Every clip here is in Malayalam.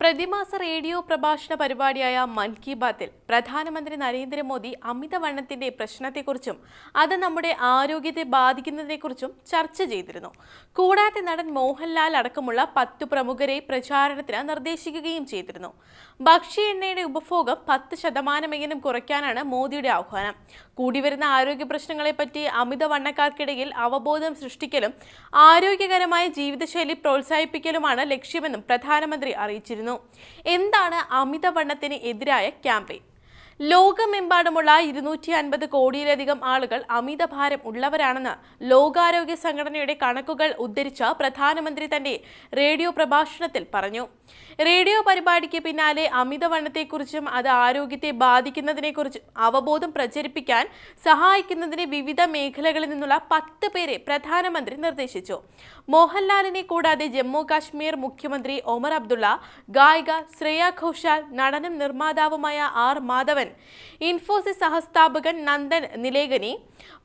പ്രതിമാസ റേഡിയോ പ്രഭാഷണ പരിപാടിയായ മൻ കി ബാത്തിൽ പ്രധാനമന്ത്രി നരേന്ദ്രമോദി അമിതവണ്ണത്തിന്റെ പ്രശ്നത്തെക്കുറിച്ചും അത് നമ്മുടെ ആരോഗ്യത്തെ ബാധിക്കുന്നതിനെക്കുറിച്ചും ചർച്ച ചെയ്തിരുന്നു. കൂടാതെ നടൻ മോഹൻലാൽ അടക്കമുള്ള പത്തു പ്രമുഖരെ പ്രചാരണത്തിന് നിർദ്ദേശിക്കുകയും ചെയ്തിരുന്നു. ഭക്ഷ്യ എണ്ണയുടെ ഉപഭോഗം പത്ത് ശതമാനമെങ്കിലും കുറയ്ക്കാനാണ് മോദിയുടെ ആഹ്വാനം. കൂടിവരുന്ന ആരോഗ്യ പ്രശ്നങ്ങളെപ്പറ്റി അമിതവണ്ണക്കാർക്കിടയിൽ അവബോധം സൃഷ്ടിക്കലും ആരോഗ്യകരമായ ജീവിതശൈലി പ്രോത്സാഹിപ്പിക്കലുമാണ് ലക്ഷ്യമെന്നും പ്രധാനമന്ത്രി അറിയിച്ചിരുന്നു. എന്താണ് അമിതവണ്ണത്തിന് എതിരായ ക്യാമ്പയിൻ? ലോകമെമ്പാടുമുള്ള ഇരുന്നൂറ്റി അൻപത് കോടിയിലധികം ആളുകൾ അമിതഭാരം ഉള്ളവരാണെന്ന് ലോകാരോഗ്യ സംഘടനയുടെ കണക്കുകൾ ഉദ്ധരിച്ച പ്രധാനമന്ത്രി തന്റെ റേഡിയോ പ്രഭാഷണത്തിൽ പറഞ്ഞു. റേഡിയോ പരിപാടിക്ക് പിന്നാലെ അമിതവണ്ണത്തെക്കുറിച്ചും അത് ആരോഗ്യത്തെ ബാധിക്കുന്നതിനെക്കുറിച്ചും അവബോധം പ്രചരിപ്പിക്കാൻ സഹായിക്കുന്നതിന് വിവിധ മേഖലകളിൽ നിന്നുള്ള പത്ത് പേരെ പ്രധാനമന്ത്രി നിർദ്ദേശിച്ചു. മോഹൻലാലിനെ കൂടാതെ ജമ്മു കാശ്മീർ മുഖ്യമന്ത്രി ഒമർ അബ്ദുള്ള ഗായിക ശ്രേയ ഘോഷാൽ നടനും നിർമ്മാതാവുമായ ആർ മാധവൻ ഇൻഫോസിസ് സഹസ്ഥാപകൻ നന്ദൻ നിലേകനി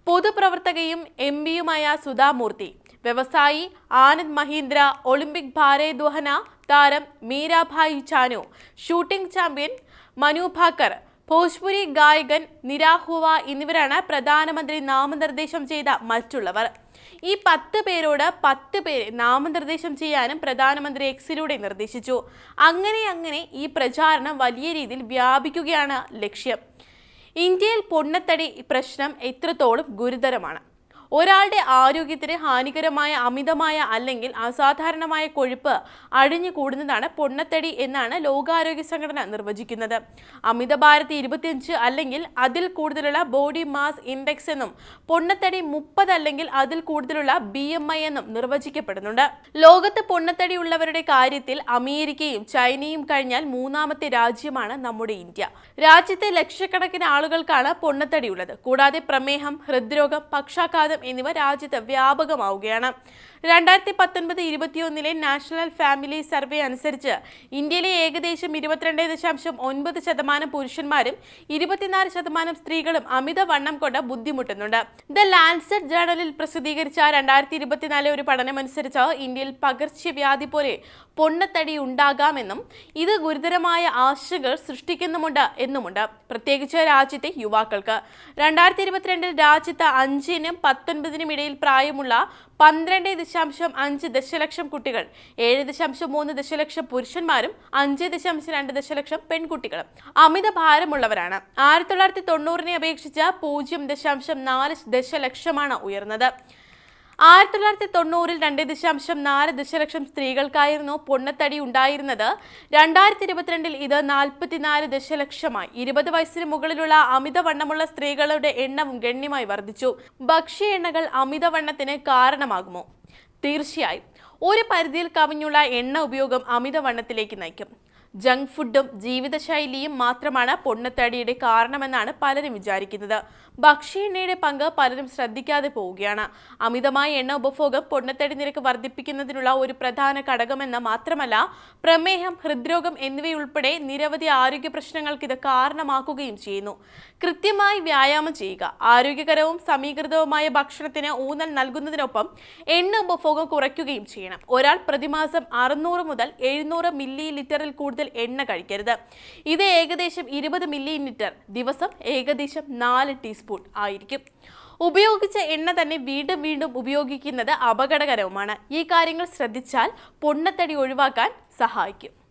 പൊതുപ്രവർത്തകയും എം പിയുമായ സുധാമൂർത്തി വ്യവസായി ആനന്ദ് മഹീന്ദ്ര ഒളിമ്പിക് ഭാരദ്വഹന താരം മീരാഭായ് ചാനു ഷൂട്ടിംഗ് ചാമ്പ്യൻ മനു ഭാക്കർ ഭോജ്പുരി ഗായകൻ നിരാഹുവ എന്നിവരാണ് പ്രധാനമന്ത്രി നാമനിർദ്ദേശം ചെയ്ത മറ്റുള്ളവർ. ഈ പത്ത് പേരോട് പത്ത് പേരെ നാമനിർദ്ദേശം ചെയ്യാനും പ്രധാനമന്ത്രി എക്സിലൂടെ നിർദ്ദേശിച്ചു. അങ്ങനെ അങ്ങനെ ഈ പ്രചാരണം വലിയ രീതിയിൽ വ്യാപിക്കുകയാണ് ലക്ഷ്യം. ഇന്ത്യയിൽ പൊണ്ണത്തടി പ്രശ്നം എത്രത്തോളം ഗുരുതരമാണ്? ഒരാളുടെ ആരോഗ്യത്തിന് ഹാനികരമായ അമിതമായ അല്ലെങ്കിൽ അസാധാരണമായ കൊഴുപ്പ് അഴിഞ്ഞു കൂടുന്നതാണ് പൊണ്ണത്തടി എന്നാണ് ലോകാരോഗ്യ സംഘടന നിർവചിക്കുന്നത്. അമിതഭാരത്തി ഇരുപത്തിയഞ്ച് അല്ലെങ്കിൽ അതിൽ കൂടുതലുള്ള ബോഡി മാസ് ഇൻഡെക്സ് എന്നും പൊണ്ണത്തടി മുപ്പത് അല്ലെങ്കിൽ അതിൽ കൂടുതലുള്ള ബി എം ഐ എന്നും നിർവചിക്കപ്പെടുന്നുണ്ട്. ലോകത്ത് പൊണ്ണത്തടി ഉള്ളവരുടെ കാര്യത്തിൽ അമേരിക്കയും ചൈനയും കഴിഞ്ഞാൽ മൂന്നാമത്തെ രാജ്യമാണ് നമ്മുടെ ഇന്ത്യ. രാജ്യത്തെ ലക്ഷക്കണക്കിന് ആളുകൾക്കാണ് പൊണ്ണത്തടി ഉള്ളത്. കൂടാതെ പ്രമേഹം ഹൃദ്രോഗം പക്ഷാഘാതം എന്നിവ രാജ്യത്ത് വ്യാപകമാവുകയാണ്. രണ്ടായിരത്തി പത്തൊൻപത് ഇരുപത്തിയൊന്നിലെ നാഷണൽ ഫാമിലി സർവേ അനുസരിച്ച് ഇന്ത്യയിലെ ഏകദേശം ഇരുപത്തിരണ്ട് ദശാംശം ഒൻപത് ശതമാനം പുരുഷന്മാരും ഇരുപത്തിനാല് ശതമാനം സ്ത്രീകളും അമിതവണ്ണം കൊണ്ട് ബുദ്ധിമുട്ടുന്നുണ്ട്. ദ ലാൻസെറ്റ് ജേണലിൽ പ്രസിദ്ധീകരിച്ച രണ്ടായിരത്തി ഇരുപത്തിനാലിലെ ഒരു പഠനമനുസരിച്ച് ഇന്ത്യയിൽ പകർച്ചവ്യാധി പോലെ പൊണ്ണത്തടി ഉണ്ടാകാമെന്നും ഇത് ഗുരുതരമായ ആശകൾ സൃഷ്ടിക്കുന്നുമുണ്ട് എന്നുമുണ്ട്. പ്രത്യേകിച്ച് രാജ്യത്തെ യുവാക്കൾക്ക്. രണ്ടായിരത്തി ഇരുപത്തിരണ്ടിൽ രാജ്യത്ത് അഞ്ചിനും പത്തൊൻപതിനും ഇടയിൽ പ്രായമുള്ള പന്ത്രണ്ട് ദശാംശം അഞ്ച് ദശലക്ഷം കുട്ടികൾ ഏഴ് ദശാംശം മൂന്ന് ദശലക്ഷം പുരുഷന്മാരും അഞ്ച് ദശാംശം രണ്ട് ദശലക്ഷം പെൺകുട്ടികളും. അമിത ഭാരമുള്ളവരാണ്. ആയിരത്തി തൊള്ളായിരത്തി തൊണ്ണൂറിനെ അപേക്ഷിച്ച് പൂജ്യം ദശാംശം നാല് ദശലക്ഷമാണ് ഉയർന്നത്. ആയിരത്തി തൊള്ളായിരത്തി തൊണ്ണൂറിൽ രണ്ട് ദശാംശം നാല് ദശലക്ഷം സ്ത്രീകൾക്കായിരുന്നു പൊണ്ണത്തടി ഉണ്ടായിരുന്നത്. രണ്ടായിരത്തി ഇരുപത്തിരണ്ടിൽ ഇത് നാൽപ്പത്തിനാല് ദശലക്ഷമായി. ഇരുപത് വയസ്സിന് മുകളിലുള്ള അമിതവണ്ണമുള്ള സ്ത്രീകളുടെ എണ്ണവും ഗണ്യമായി വർദ്ധിച്ചു. ഭക്ഷ്യ എണ്ണകൾ അമിതവണ്ണത്തിന് കാരണമാകുമോ? തീർച്ചയായും. ഒരു പരിധിയിൽ കവിഞ്ഞുള്ള എണ്ണ ഉപയോഗം അമിതവണ്ണത്തിലേക്ക് നയിക്കും. ജങ്ക് ഫുഡും ജീവിതശൈലിയും മാത്രമാണ് പൊണ്ണത്തടിയുടെ കാരണമെന്നാണ് പലരും വിചാരിക്കുന്നത്. ഭക്ഷ്യ എണ്ണയുടെ പങ്ക് പലരും ശ്രദ്ധിക്കാതെ പോവുകയാണ്. അമിതമായ എണ്ണ ഉപഭോഗം പൊണ്ണത്തടി നിരക്ക് വർദ്ധിപ്പിക്കുന്നതിനുള്ള ഒരു പ്രധാന ഘടകമെന്ന് മാത്രമല്ല പ്രമേഹം ഹൃദ്രോഗം എന്നിവയുൾപ്പെടെ നിരവധി ആരോഗ്യ പ്രശ്നങ്ങൾക്ക് ഇത് കാരണമാക്കുകയും ചെയ്യുന്നു. കൃത്യമായി വ്യായാമം ചെയ്യുക ആരോഗ്യകരവും സമീകൃതവുമായ ഭക്ഷണത്തിന് ഊന്നൽ നൽകുന്നതിനൊപ്പം എണ്ണ ഉപഭോഗം കുറയ്ക്കുകയും ചെയ്യണം. ഒരാൾ പ്രതിമാസം അറുന്നൂറ് മുതൽ എഴുന്നൂറ് മില്ലി ലിറ്ററിൽ കൂടുതൽ എണ്ണ കഴിക്കരുത്. ഇത് ഏകദേശം ഇരുപത് മില്ലിലിറ്റർ ദിവസം ഏകദേശം നാല് ടീസ്പൂൺ ആയിരിക്കും. ഉപയോഗിച്ച എണ്ണ തന്നെ വീണ്ടും വീണ്ടും ഉപയോഗിക്കുന്നത് അപകടകരവുമാണ്. ഈ കാര്യങ്ങൾ ശ്രദ്ധിച്ചാൽ പൊണ്ണത്തടി ഒഴിവാക്കാൻ സഹായിക്കും.